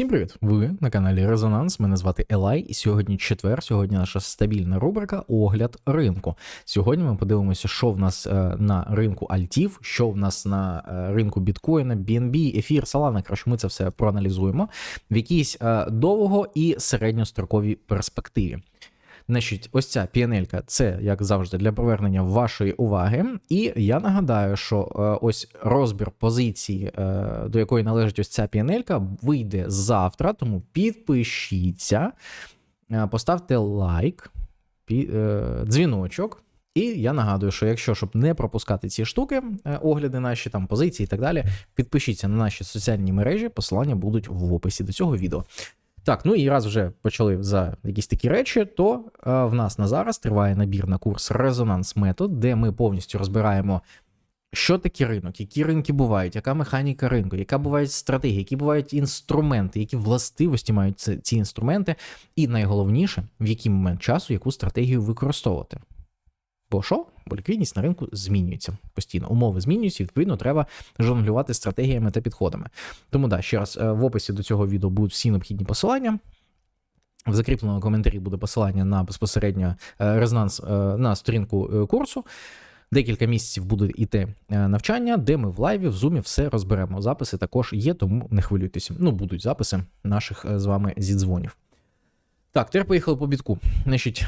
Всім привіт! Ви на каналі Резонанс. Мене звати Елай, і сьогодні четвер. Сьогодні наша стабільна рубрика Огляд ринку. Сьогодні ми подивимося, що в нас е, на ринку альтів, що в нас на е, ринку біткоїна, BNB, ефір, Solana. Коротше, ми це все проаналізуємо в якійсь е, довго і середньостроковій перспективі. Значить, ось ця піанелька це, як завжди, для повернення вашої уваги. І я нагадаю, що е, ось розбір позиції, е, до якої належить ось ця піанелька, вийде завтра. Тому підпишіться, е, поставте лайк, дзвіночок. І я нагадую, що якщо щоб не пропускати ці штуки, огляди наші там позиції і так далі, підпишіться на наші соціальні мережі, посилання будуть в описі до цього відео. Так, ну і раз вже почали за якісь такі речі, то е, в нас на зараз триває набір на курс Резонанс Метод, де ми повністю розбираємо, що таке ринок, які ринки бувають, яка механіка ринку, яка бувають стратегії, які бувають інструменти, які властивості мають ці, ці інструменти, і найголовніше, в який момент часу яку стратегію використовувати. Бо що? Бо ліквідність на ринку змінюється постійно. Умови змінюються, і, відповідно, треба жонглювати стратегіями та підходами. Тому да, ще раз е, в описі до цього відео будуть всі необхідні посилання. В закріпленому коментарі буде посилання на безпосередньо е, резонанс е, на сторінку курсу. Декілька місяців буде іти е, навчання, де ми в лайві, в зумі все розберемо. Записи також є, тому не хвилюйтеся. Ну, будуть записи наших з вами зідзвонів. Так, тепер поїхали по бітку. Значить,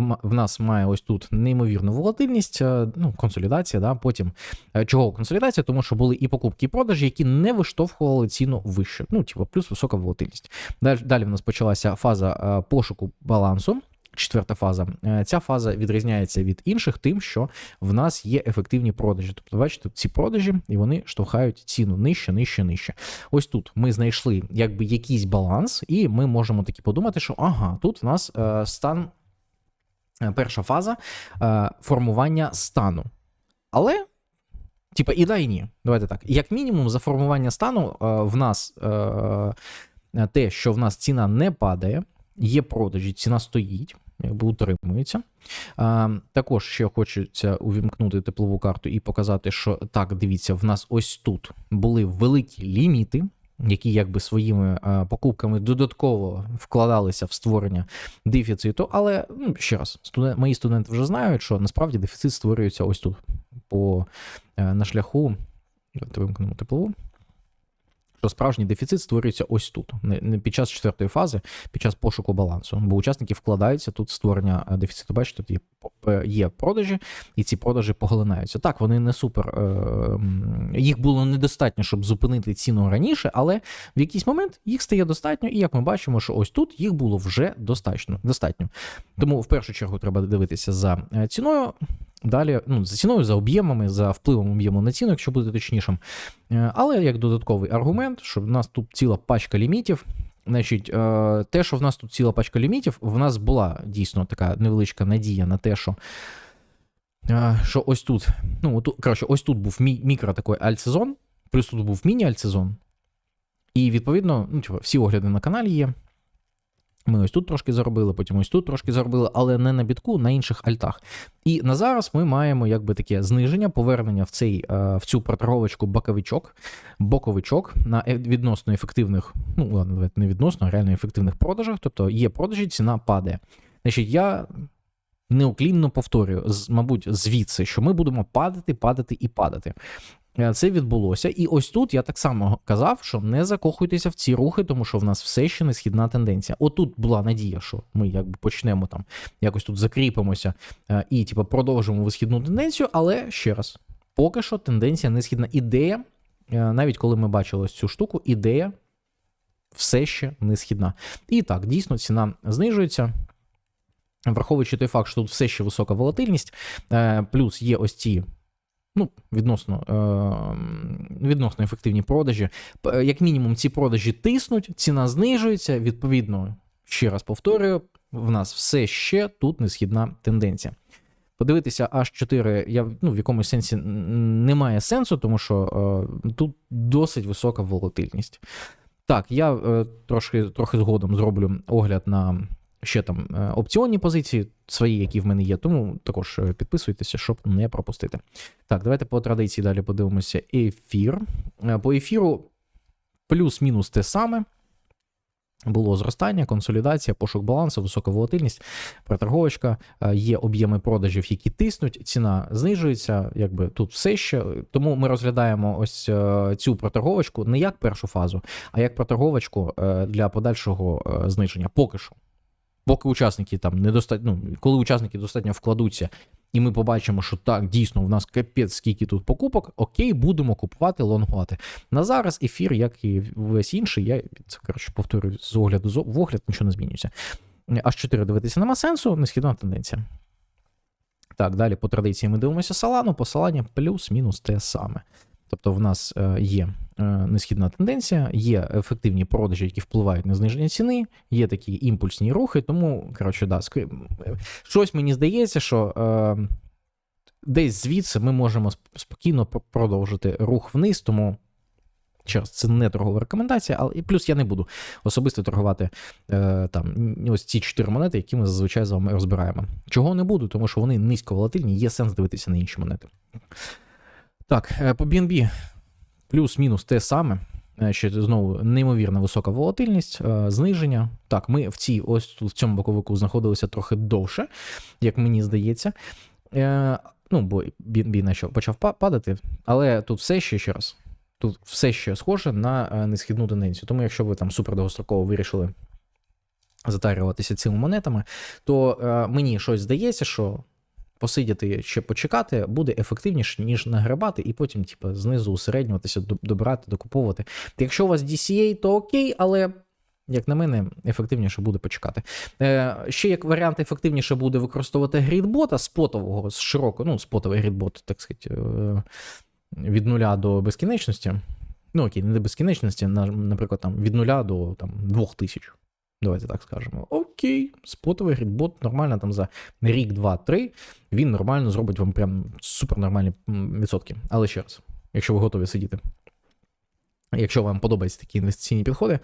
Ма- в нас має ось тут неймовірну волатильність, е, ну, консолідація, да, потім. Е, Чого консолідація? Тому що були і покупки, і продажі, які не виштовхували ціну вище. Ну, типу, плюс висока волатильність. Далі, далі в нас почалася фаза е, пошуку балансу. Четверта фаза. Е, Ця фаза відрізняється від інших тим, що в нас є ефективні продажі. Тобто, бачите, ці продажі і вони штовхають ціну нижче, нижче, нижче. Ось тут ми знайшли якби якийсь баланс, і ми можемо таки подумати, що ага, тут в нас е, стан, е, перша фаза формування стану. Але. Типа, і да, і ні. Давайте так. Як мінімум, за формування стану в нас те, що в нас ціна не падає, є продажі, ціна стоїть, якби утримується. А, також ще хочеться увімкнути теплову карту і показати, що так, дивіться, в нас ось тут були великі ліміти. Які якби своїми е, покупками додатково вкладалися в створення дефіциту. Але ну, ще раз, студент, мої студенти вже знають, що насправді дефіцит створюється ось тут, по, е, на шляху. Давайте вимкнемо теплову. Що справжній дефіцит створюється ось тут, не, під час четвертої фази, під час пошуку балансу. Бо учасники вкладаються тут створення е, дефіциту. Бачите, тут є, е, є продажі, і ці продажі поглинаються. Так, вони не супер. Е, їх було недостатньо, щоб зупинити ціну раніше, але в якийсь момент їх стає достатньо, і як ми бачимо, що ось тут їх було вже достатньо. достатньо. Тому в першу чергу треба дивитися за ціною. Далі, ну, за ціною, за об'ємами, за впливом об'єму на ціну, якщо бути точнішим. Е, Але як додатковий аргумент, що в нас тут ціла пачка лімітів. Значить, е, те, що в нас тут ціла пачка лімітів, в нас була дійсно така невеличка надія на те, що. е, Що ось тут, ну, отут, коротше, ось тут був мі- мікро такий альтсезон, плюс тут був міні-альтсезон. І відповідно, ну, типу, всі огляди на каналі є. Ми ось тут трошки заробили, потім ось тут трошки заробили, але не на бітку, на інших альтах. І на зараз ми маємо якби таке зниження, повернення в цей е, в цю проторговочку боковичок, боковичок на е- відносно ефективних, ну ладно, не відносно, а реально ефективних продажах. Тобто є продажі, ціна падає. Значить, я неуклінно повторюю, мабуть, звідси, що ми будемо падати, падати і падати. Е, Це відбулося, і ось тут я так само казав, що не закохуйтеся в ці рухи, тому що в нас все ще не східна тенденція. Отут була надія, що ми якби почнемо там якось тут закріпимося е, і типу, продовжимо висхідну тенденцію, але ще раз, поки що тенденція не східна. Ідея, е, навіть коли ми бачили ось цю штуку, ідея все ще не східна. І так, дійсно, ціна знижується. Враховуючи той факт, що тут все ще висока волатильність, плюс є ось ці ну, відносно, е, відносно ефективні продажі. Як мінімум, ці продажі тиснуть, ціна знижується. Відповідно, ще раз повторюю, в нас все ще тут несхідна тенденція. Подивитися H4 я, ну, в якомусь сенсі немає сенсу, тому що е, тут досить висока волатильність. Так, я е, трошки, трохи згодом зроблю огляд на ще там е, опціонні позиції, свої, які в мене є, тому також е, підписуйтеся, щоб не пропустити. Так, давайте по традиції далі подивимося ефір. Е, По ефіру плюс-мінус те саме. Було зростання, консолідація, пошук балансу, висока волатильність, проторговочка, е, є об'єми продажів, які тиснуть, ціна знижується, якби тут все ще. Тому ми розглядаємо ось цю проторговочку не як першу фазу, а як проторговочку для подальшого зниження. Поки що. Поки учасники там недостатньо, ну, коли учасники достатньо вкладуться, і ми побачимо, що так, дійсно, в нас капець, скільки тут покупок, окей, будемо купувати, лонгувати. На зараз ефір, як і весь інший, я це коротше повторюю з огляду в огляд, нічого не змінюється. Аж 4 дивитися нема сенсу, несхідна тенденція. Так, далі по традиції ми дивимося Солану, по Солані плюс-мінус те саме. Тобто в нас е, є несхідна тенденція, є ефективні продажі, які впливають на зниження ціни, є такі імпульсні рухи, тому, коротше, да, щось мені здається, що е, десь звідси ми можемо спокійно продовжити рух вниз, тому. Ще раз, це не торгова рекомендація, але і плюс я не буду особисто торгувати е, там ось ці чотири монети, які ми зазвичай з вами розбираємо. Чого не буду, тому що вони низько волатильні, є сенс дивитися на інші монети. Так, е, по BNB плюс-мінус те саме. Ще знову неймовірна висока волатильність, е, зниження. Так, ми в цій ось тут в цьому боковику знаходилися трохи довше, як мені здається. Е, ну, бо BNB почав, почав падати, але тут все ще ще раз. Тут все ще схоже на е, несхідну тенденцію. Тому, якщо ви там супер довгостроково вирішили затарюватися цими монетами, то мені щось здається, що посидіти ще почекати буде ефективніше, ніж нагребати, і потім, типу, знизу усереднюватися, до- добирати, докуповувати. Якщо у вас DCA, то окей, але. Як на мене, ефективніше буде почекати. Е, ще як варіант, ефективніше буде використовувати грідбота спотового з широкого, ну, спотовий грідбот, так сказати, е, від нуля до безкінечності. Ну, окей, не до безкінечності, наприклад, там від нуля до там, 2000. Давайте так скажемо. Окей, спотовий грідбот нормально там за рік, два, три. Він нормально зробить вам прям супернормальні відсотки. Але ще раз, якщо ви готові сидіти. Якщо вам подобаються такі інвестиційні підходи.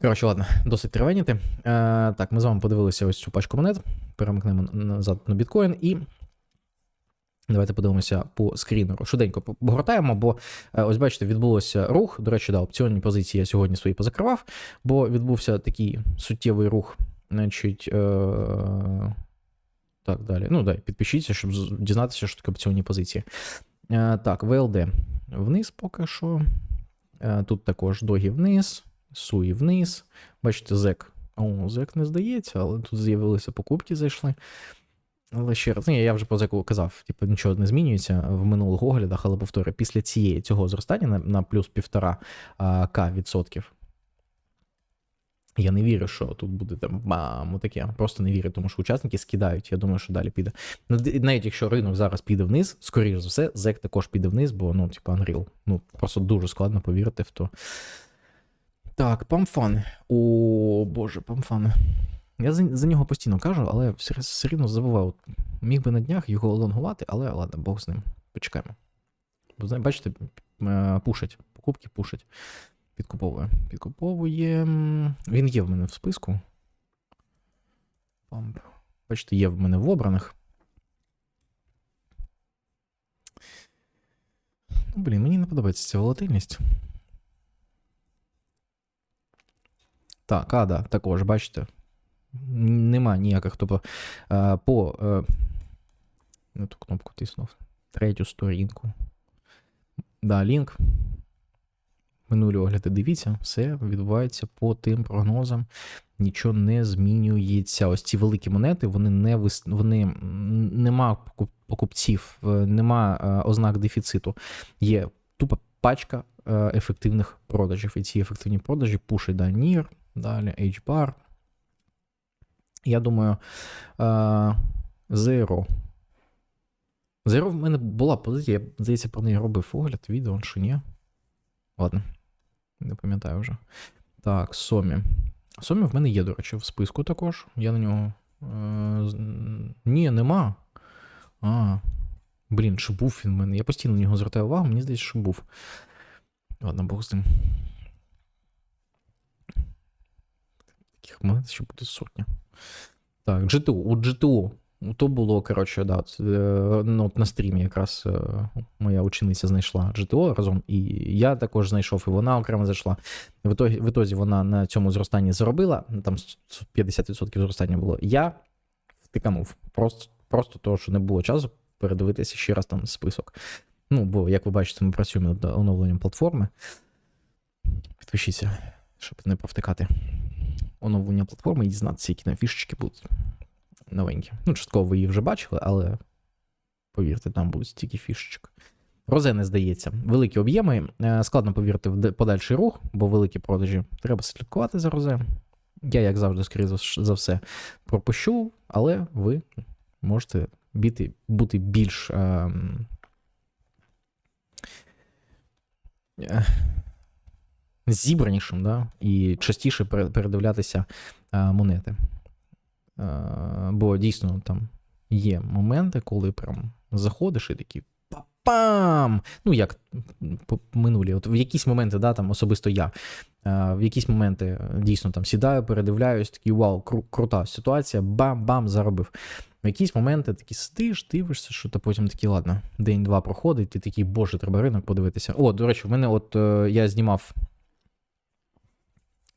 Коротше, ладно, досить тривеніти. Е, так, ми з вами подивилися ось цю пачку монет. Перемикнемо назад на біткоін і. Давайте подивимося по скрінеру. Швиденько погортаємо, бо е, ось бачите, відбулося рух. До речі, да, опціонні позиції я сьогодні свої позакривав, бо відбувся такий суттєвий рух. Значить, е- так, далі. Ну, дай, підпишіться, щоб дізнатися, що таке опціонні позиції. Е, так, ВЛД вниз поки що. Е, тут також догі вниз, суї вниз. Бачите, зек. О, зек не здається, але тут з'явилися покупки, зайшли. Але ще раз, ні, я вже зеку казав, типу, нічого не змінюється в минулих оглядах, але повторюю, після цієї цього зростання на, на плюс півтора а, К відсотків. Я не вірю, що тут буде там бам, таке. Просто не вірю, тому що учасники скидають. Я думаю, що далі піде. Навіть якщо ринок зараз піде вниз, скоріш за все, зек також піде вниз, бо ну, типу, Unreal. Ну, просто дуже складно повірити в то. Так, памфан. О, боже, памфан. Я за, за нього постійно кажу, але все, все рівно забував. Міг би на днях його лонгувати, але ладно, Бог з ним. Почекаємо. Бо, бачите, е, пушать. Покупки пушать. Підкуповує. Підкуповує. Він є в мене в списку. Бачите, є в мене в обраних. Ну, блін, мені не подобається ця волатильність. Так, ада, також, бачите. Нема ніяких. Тобто е, по. Не ту кнопку тиснув. Третю сторінку. Да, лінк. Минулі огляди, дивіться, все відбувається по тим прогнозам. Нічого не змінюється. Ось ці великі монети, вони не вис... вони нема покупців, е, нема е, ознак дефіциту. Є тупо пачка ефективних продажів. І ці ефективні продажі пушить да, NIR, далі H-Bar. Я думаю, е, Zero. Zero в мене була позиція, здається, про неї робив огляд, відео, чи ні. Ладно, не пам'ятаю вже. Так, Сомі. Сомі в мене є, до речі, в списку також. Я на нього. Е, ні, нема. А. Блін, чи був він в мене? Я постійно на нього звертаю увагу, мені здається, що був. Ладно, Бог з ним. Таких монет ще буде сотня. Так, GTU. У Ну, То було, коротше, да, е, ну, от на стрімі якраз е, моя учениця знайшла GTO разом, і я також знайшов, і вона окремо зайшла. В ітогі, в ітозі вона на цьому зростанні заробила, там 50% зростання було. Я втиканув. Просто, просто того, що не було часу передивитися ще раз там список. Ну, бо, як ви бачите, ми працюємо над оновленням платформи. Підпишіться, щоб не провтикати оновлення платформи і дізнатися, які там фішечки будуть новенькі. Ну, частково ви її вже бачили, але повірте, там будуть стільки фішечок. Розе не здається. Великі об'єми. Е, Складно повірити в подальший рух, бо великі продажі. Треба слідкувати за розе. Я, як завжди, скоріше за все, пропущу, але ви можете бути, бути більш. Е, е, Зібранішим, да? і частіше передивлятися е, монети. Е, бо дійсно там є моменти, коли прям заходиш і такий пам! Ну, як минулі. От в якісь моменти, да, там особисто я, е, в якісь моменти дійсно там сідаю, передивляюсь, такий вау, кру- крута ситуація, бам-бам, заробив. В якісь моменти такі сидиш, дивишся, що то потім такий, ладно, день-два проходить, ти такий, боже, треба ринок подивитися. О, до речі, в мене от я знімав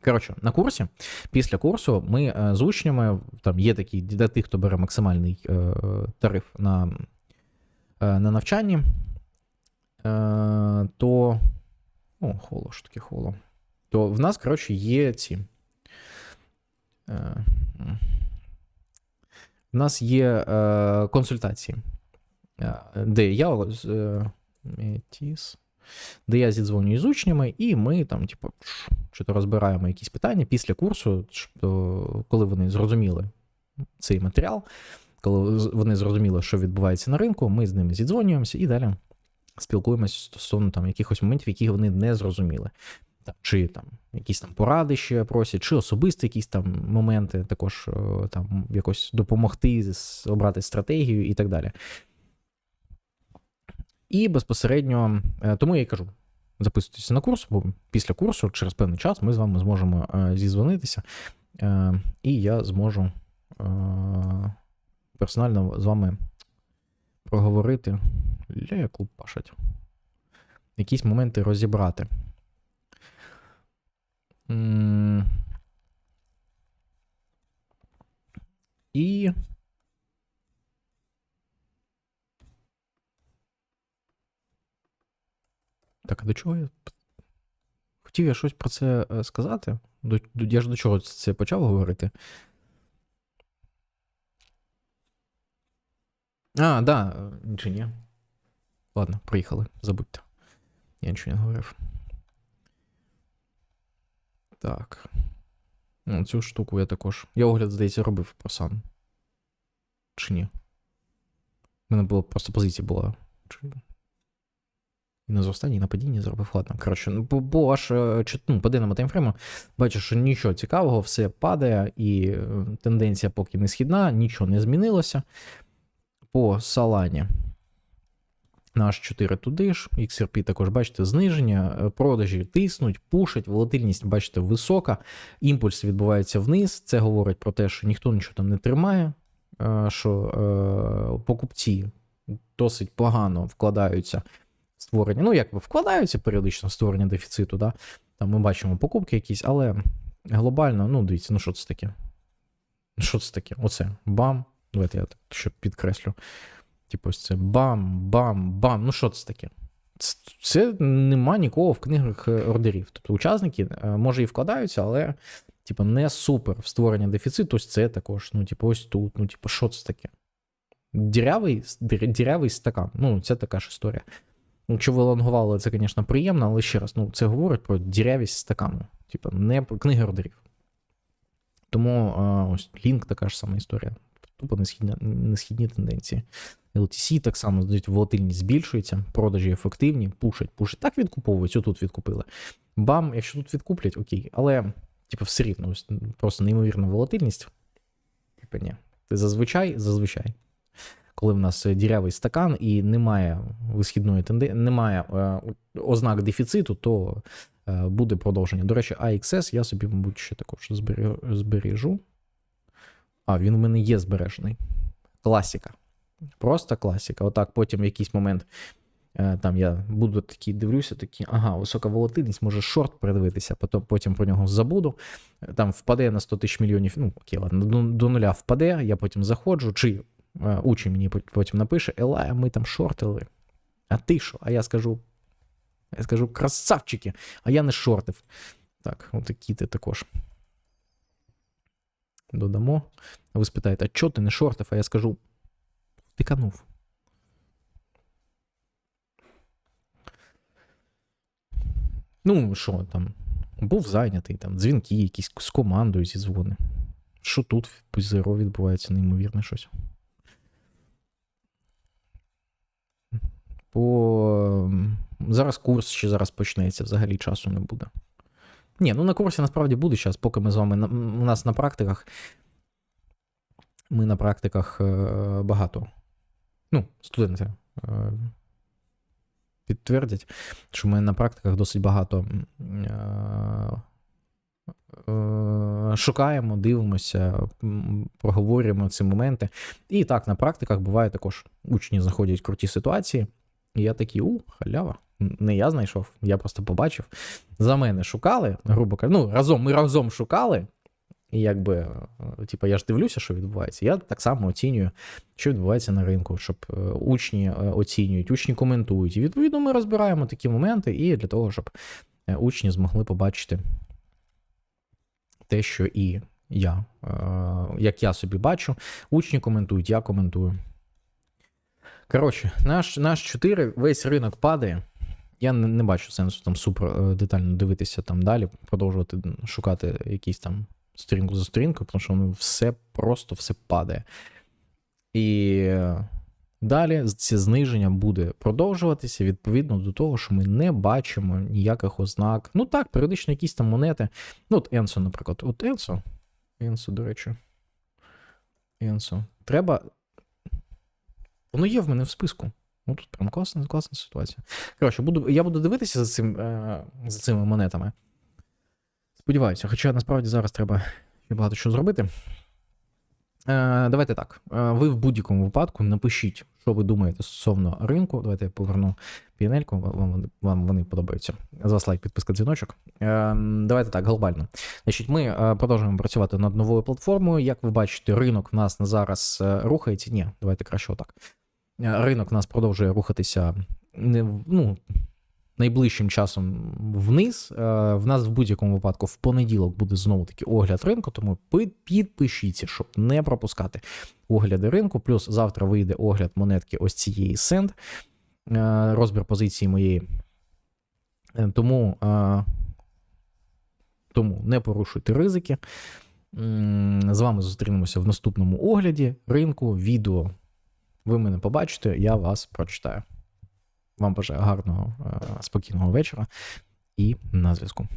Коротше, на курсі, після курсу, ми е, з учнями, там є такі для тих, хто бере максимальний е, тариф на е, на навчанні, то. О, холо, що таке холо. То в нас, коротше, є ці. В нас є консультації, де я. Метіс де я зідзвонюю з учнями, і ми там, типу, чи то розбираємо якісь питання після курсу, то, коли вони зрозуміли цей матеріал, коли вони зрозуміли, що відбувається на ринку, ми з ними зідзвонюємося і далі спілкуємося стосовно там якихось моментів, які вони не зрозуміли. Чи там якісь там поради ще просять, чи особисті якісь там моменти, також там якось допомогти обрати стратегію і так далі. І безпосередньо, е, тому я й кажу: записуйтесь на курс, бо після курсу, через певний час, ми з вами зможемо е, зізвонитися, е, і я зможу персонально з вами проговорити, ля пашать, якісь моменти розібрати. І Так, а до чого я. Хотів я щось про це е, сказати. До, Я ж до чого це почав говорити? А, да, чи ні. Ладно, приїхали, забудьте. Я нічого не говорив. Так. Ну, Цю штуку я також. Я огляд, здається, робив про сам. Чи ні? У мене була просто позиція була. Чи... І на зростанні, і на падінні зробив ладно. Коротше, ну, бо аж е, ну, по денному таймфрейму бачиш, що нічого цікавого, все падає, і е, тенденція поки не східна, нічого не змінилося. По салані. Наш 4 туди ж, XRP також, бачите, зниження, е, продажі тиснуть, пушать, волатильність, бачите, висока, імпульс відбувається вниз. Це говорить про те, що ніхто нічого там не тримає, що покупці досить погано вкладаються створення. Ну, якби вкладаються періодично створення дефіциту, да? там ми бачимо покупки якісь, але глобально, ну, дивіться, ну що це таке? Що це таке? Оце бам. Давайте я так ще підкреслю. Типу, ось це бам, бам, бам. Ну, що це таке? Це, це нема нікого в книгах е, ордерів. Тобто учасники, е, може, і вкладаються, але, типу, не супер в створення дефіциту. Ось це також. Ну, типу, ось тут. Ну, типу, що це таке? Дірявий дірявий стакан. Ну, це така ж історія. Якщо ви лонгували, це, звісно, приємно, але ще раз, ну, це говорить про дірявість стакану, типу, не про книги ордерів. Тому а, ось лінк така ж сама історія. Тупо несхідні, несхідні тенденції. LTC так само волатильність збільшується, продажі ефективні, пушать, пушать. Так відкуповують, отут відкупили. Бам, якщо тут відкуплять, окей. Але, типу, все рівно, ось просто неймовірна волатильність. Типу, ні. Ти зазвичай, зазвичай коли в нас дірявий стакан і немає висхідної тенденції, немає е, ознак дефіциту, то е, буде продовження. До речі, AXS я собі, мабуть, ще також збережу. А, він у мене є збережений. класіка. Просто класіка. Отак, потім в якийсь момент е, там я буду такий, дивлюся, такий, ага, висока волатильність, може шорт передивитися, потім, потім про нього забуду. Е, Там впаде на 100 тисяч мільйонів. Ну, окей, ладно, до, до нуля впаде, я потім заходжу, чи е, учень мені потім напише: Елая, ми там шортили. А ти що? А я скажу. Я скажу, красавчики, а я не шортив. Так, отакі ти також. Додамо. Ви спитаєте, а чого ти не шортив? А я скажу, тиканув. Ну, що там? Був зайнятий, там, дзвінки, якісь з командою зі дзвони. Що тут в Позеро відбувається, неймовірне щось. По... Зараз курс ще зараз почнеться, взагалі часу не буде. Ні, ну на курсі насправді буде зараз, поки ми з вами у нас на практиках. Ми на практиках е, багато. Ну, студенти е, підтвердять, що ми на практиках досить багато е, шукаємо, дивимося, проговорюємо ці моменти. І так, на практиках буває також учні знаходять круті ситуації. І я такий, у, халява. Не я знайшов, я просто побачив. За мене шукали, грубо кажучи, ну, разом, ми разом шукали. І якби, е, типу, я ж дивлюся, що відбувається. Я так само оцінюю, що відбувається на ринку, щоб е, учні е, оцінюють, учні коментують. І відповідно ми розбираємо такі моменти, і для того, щоб учні змогли побачити те, що і я, як я собі бачу, учні коментують, я коментую. Коротше, наш, наш 4, весь ринок падає. Я не, не бачу сенсу там супер е, детально дивитися там далі, продовжувати шукати якісь там сторінку за сторінкою, тому що ну, все просто все падає. І е, далі це зниження буде продовжуватися відповідно до того, що ми не бачимо ніяких ознак. Ну так, періодично якісь там монети. Ну, от Енсо, наприклад. От Енсо. Енсо, до речі. Енсо. Треба. Воно є в мене в списку. Ну тут прям класна, класна ситуація. Коротше, буду, я буду дивитися за, цим, е, за цими монетами. Сподіваюся, хоча насправді зараз треба ще багато що зробити. Е, давайте так. Е, ви в будь-якому випадку напишіть, що ви думаєте стосовно ринку. Давайте я поверну пінельку, вам, вам вони подобаються. За вас лайк, підписка, дзвіночок. Давайте так, глобально. Значить, ми продовжуємо працювати над новою платформою. Як ви бачите, ринок в нас на зараз рухається. Ні, давайте краще отак. Ринок в нас продовжує рухатися ну, найближчим часом вниз. Е, В нас в будь-якому випадку в понеділок буде знову таки огляд ринку, тому підпишіться, щоб не пропускати огляди ринку. Плюс завтра вийде огляд монетки ось цієї Сенд, розбір позиції моєї. Е, Тому, е, тому не порушуйте ризики. З вами зустрінемося в наступному огляді ринку, відео. Ви мене побачите, я вас прочитаю. Вам бажаю гарного, е, спокійного вечора і на зв'язку.